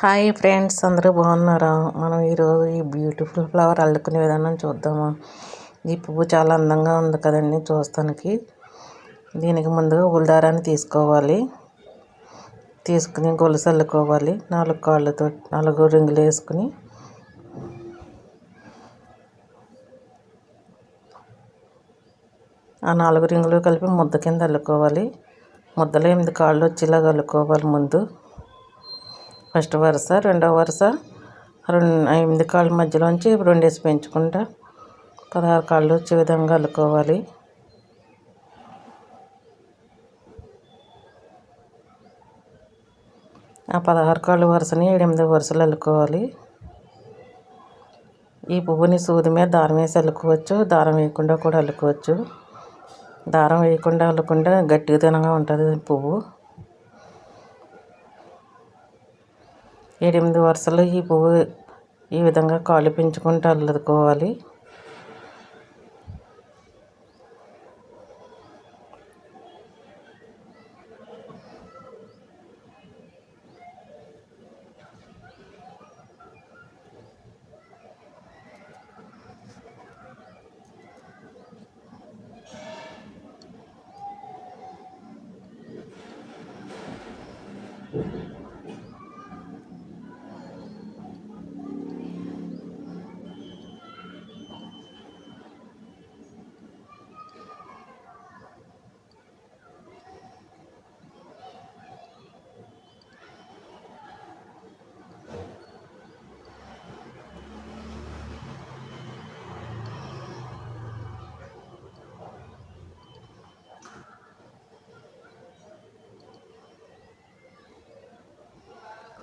Hi friends అందరూ బాగున్నారా? మనం ఈరోజు ఈ బ్యూటిఫుల్ ఫ్లవర్ అల్లుకునే విధానం చూద్దాము? ఈ పువ్వు చాలా అందంగా ఉంది కదండి చూస్తానికి. దీనికి ముందుగా ఉల్దారాన్ని తీసుకోవాలి. తీసుకుని గొలుసు అల్లుకోవాలి. నాలుగు కాళ్ళతో నాలుగు రింగులు వేసుకుని. ఆ నాలుగు రింగులు కలిపి ముద్ద కింద అల్లుకోవాలి. ముద్దలో ఎనిమిది కాళ్ళు వచ్చేలాగా అల్లుకోవాలి ముందు. ఫస్ట్ వరుస రెండవ వరుస రెండు ఎనిమిది కాళ్ళ మధ్యలోంచి రెండేసి పెంచుకుంటా. పదహారు కాళ్ళు వచ్చే విధంగా అల్లుకోవాలి. ఆ పదహారు కాళ్ళు వరుసని ఎనిమిది వరుసలు అల్లుకోవాలి. ఈ పువ్వుని సూది మీద దారం వేసి అల్లుకోవచ్చు. దారం వేయకుండా కూడా అల్లుకోవచ్చు. దారం వేయకుండా అల్లుకుంటే గట్టిగా తినగా ఉంటుంది పువ్వు. ఎనిమిది వరుసలు ఈ పువ్వు ఈ విధంగా కాళ్ళు పెంచుకుంటూ అల్లుకోవాలి.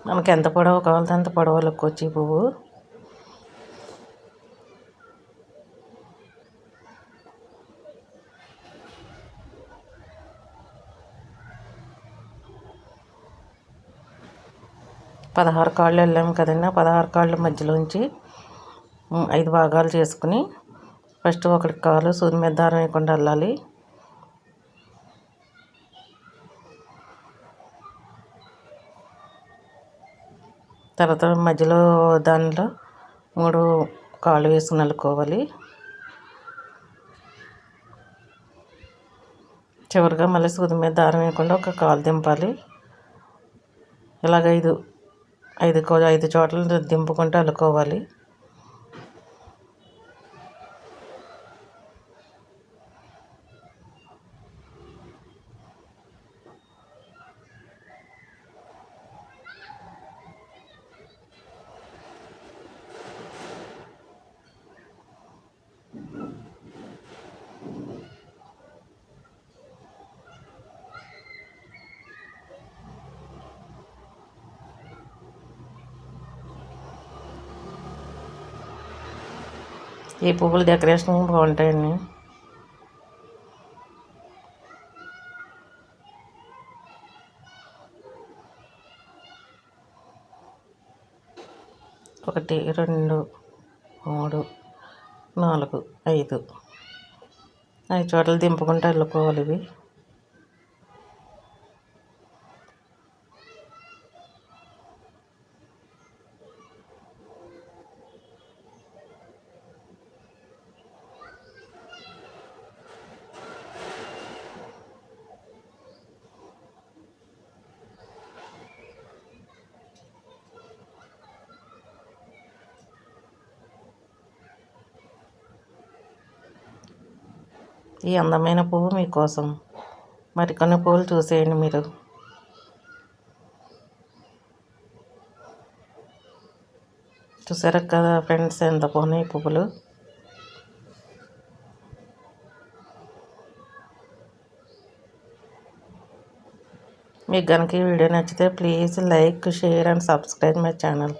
మనకి ఎంత పొడవు కావాలంటే అంత పొడవు వచ్చి పువ్వు. పదహారు కాళ్ళు వెళ్ళాము కదండి. పదహారు కాళ్ళ మధ్యలోంచి ఐదు భాగాలు చేసుకుని ఫస్ట్ ఒకటి కాలు సూది మీద దారం వేయకుండా వెళ్ళాలి. తర్వాత మధ్యలో దానిలో మూడు కాళ్ళు వేసుకుని నలుకోవాలి. చివరిగా మళ్ళీ సూది మీద దారం వేయకుండా ఒక కాలు దింపాలి. ఇలాగ ఐదు ఐదు ఐదు చోట్ల దింపుకుంటూ అల్లుకోవాలి. ఈ పువ్వులు డెకరేషన్ బాగుంటాయండి. ఒకటి రెండు మూడు నాలుగు ఐదు. ఐదు చోట్ల దింపుకుంటూ వెళ్ళిపోవాలి ఇవి. ఈ అందమైన పువ్వు మీకోసం. మరికొన్ని పువ్వులు చూసేయండి మీరు. చూసారా కదా ఫ్రెండ్స్ ఎంత పోనాయి పువ్వులు. మీకు కనుక ఈ వీడియో నచ్చితే please like share and subscribe my channel.